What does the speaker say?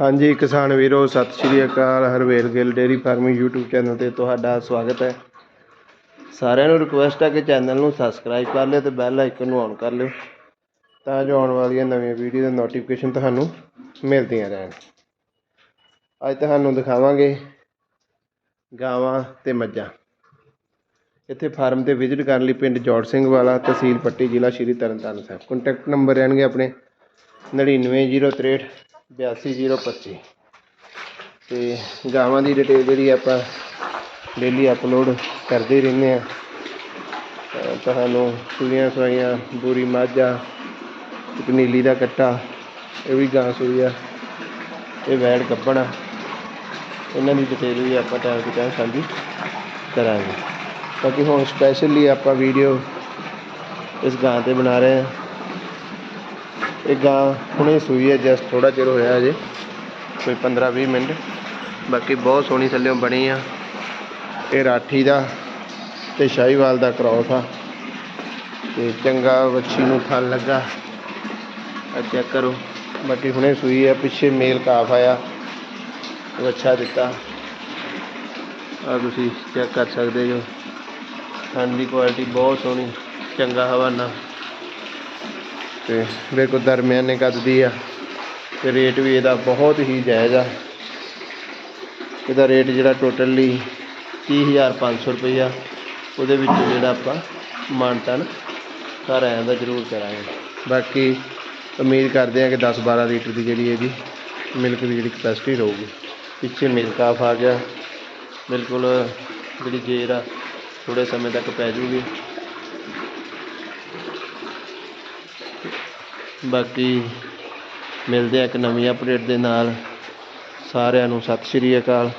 ਹਾਂਜੀ, ਕਿਸਾਨ ਵੀਰੋ, ਸਤਿ ਸ਼੍ਰੀ ਅਕਾਲ। Harvel Gill dairy farming YouTube channel ਤੇ ਤੁਹਾਡਾ ਸਵਾਗਤ ਹੈ। ਸਾਰਿਆਂ ਨੂੰ ਰਿਕੁਐਸਟ ਹੈ ਕਿ ਚੈਨਲ ਨੂੰ ਸਬਸਕ੍ਰਾਈਬ ਕਰ ਲਿਓ ਤੇ ਬੈਲ ਆਈਕਨ ਨੂੰ ਔਨ ਕਰ ਲਿਓ ਤਾਂ ਜੋ ਆਉਣ ਵਾਲੀਆਂ ਨਵੀਆਂ ਵੀਡੀਓ ਦੇ ਨੋਟੀਫਿਕੇਸ਼ਨ ਤੁਹਾਨੂੰ ਮਿਲਦੀਆਂ ਰਹਿਣ। ਅੱਜ ਤੁਹਾਨੂੰ ਦਿਖਾਵਾਂਗੇ ਗਾਵਾਂ ਤੇ ਮੱਝਾਂ। ਇੱਥੇ ਫਾਰਮ ਤੇ ਵਿਜ਼ਿਟ ਕਰਨ ਲਈ ਪਿੰਡ ਜੋੜ ਸਿੰਘ ਵਾਲਾ, ਤਹਿਸੀਲ ਪੱਟੀ ਜ਼ਿਲ੍ਹਾ ਸ਼੍ਰੀ ਤਰਨਤਾਰਨ ਸਾਹਿਬ। ਕੰਟੈਕਟ ਨੰਬਰ ਰਹਿਣਗੇ ਆਪਣੇ 9903 82025 ਤੇ ਗਾਵਾਂ ਦੀ ਡਿਟੇਲ ਜਿਹੜੀ ਆਪਾਂ ਡੇਲੀ ਅਪਲੋਡ ਕਰਦੇ ਰਹਿੰਦੇ ਆ ਤੁਹਾਨੂੰ ਸੂਈਆਂ ਸਵਾਈਆਂ, ਬੂਰੀ ਮਾਝਾ ਨੀਲੀ ਦਾ ਕੱਟਾ, ਇਹ ਵੀ ਗਾਂ ਸੂਈ ਆ, ਇਹ ਵੈੜ ਕੱਪਣਾ ਇਹਨਾਂ ਦੀ ਡਿਟੇਲ ਵੀ ਆਪਾਂ ਟਾਈਮ ਤੋਂ ਟਾਈਮ ਸਾਂਝੀ ਕਰਾਂਗੇ। ਬਾਕੀ ਹੁਣ ਸਪੈਸ਼ਲੀ ਆਪਾਂ ਵੀਡੀਓ ਇਸ ਗਾਂ ਤੇ ਬਣਾ ਰਹੇ ਹਾਂ। ਇਹ ਗਾਂ ਹੁਣੇ ਸੂਈ ਹੈ ਜਸਟ ਥੋੜਾ ਚਿਰ ਹੋਇਆ ਅਜੇ ਕੋਈ 15 20 ਮਿੰਟ। ਬਾਕੀ ਬਹੁਤ ਸੋਹਣੀ ਥੱਲਿਓਂ ਬਣੀ ਆ। ਇਹ ਰਾਠੀ ਦਾ ਤੇ ਸ਼ਾਹੀਵਾਲ ਦਾ ਕ੍ਰੋਸ ਆ। ਤੇ ਚੰਗਾ ਵੱਛੀ ਨੂੰ ਥਣ ਲੱਗਾ। ਆ ਚੈੱਕ ਕਰੋ। ਬਾਕੀ ਹੁਣੇ ਸੂਈ ਹੈ, ਪਿੱਛੇ ਮੇਲ ਕਾਫ ਆਇਆ। ਵੱਛਾ ਦਿੱਤਾ। ਆ ਤੁਸੀਂ ਚੈੱਕ ਕਰ ਸਕਦੇ ਜੋ। ਥਣ ਦੀ ਕੁਆਲਿਟੀ ਬਹੁਤ ਸੋਹਣੀ, ਚੰਗਾ ਹਵਾਨਾ। ਤੇ ਬਿਲਕੁਲ ਦਰਮਿਆਨੇ ਕੱਦ ਦੀ ਆ ਤੇ ਰੇਟ ਵੀ ਇਹਦਾ ਬਹੁਤ ਹੀ ਜਾਇਜ਼ ਆ। ਇਹਦਾ ਰੇਟ ਜਿਹੜਾ ਟੋਟਲੀ 30500 ਰੁਪਈਆ। ਉਹਦੇ ਵਿੱਚ ਜਿਹੜਾ ਆਪਾਂ ਮਾਨਤਨ ਘਰ ਆਇਆਂ ਦਾ ਜ਼ਰੂਰ ਕਰਾਂਗੇ। ਬਾਕੀ ਉਮੀਦ ਕਰਦੇ ਹਾਂ ਕਿ 10 12 ਲੀਟਰ ਦੀ ਜਿਹੜੀ ਇਹਦੀ ਮਿਲਕ ਦੀ ਜਿਹੜੀ ਕਪੈਸਿਟੀ ਰਹੂਗੀ। ਪਿੱਛੇ ਮਿਲਕ ਆਫ ਆ ਗਿਆ। ਬਿਲਕੁਲ ਜਿਹੜੀ ਜੇਰ ਆ ਥੋੜੇ ਸਮੇਂ ਤੱਕ ਪੈ ਜੂਗੀ। ਬਾਕੀ ਮਿਲਦੇ ਆ ਇੱਕ ਨਵੀਂ ਅਪਡੇਟ ਦੇ ਨਾਲ। ਸਾਰਿਆਂ ਨੂੰ ਸਤਿ ਸ਼੍ਰੀ ਅਕਾਲ।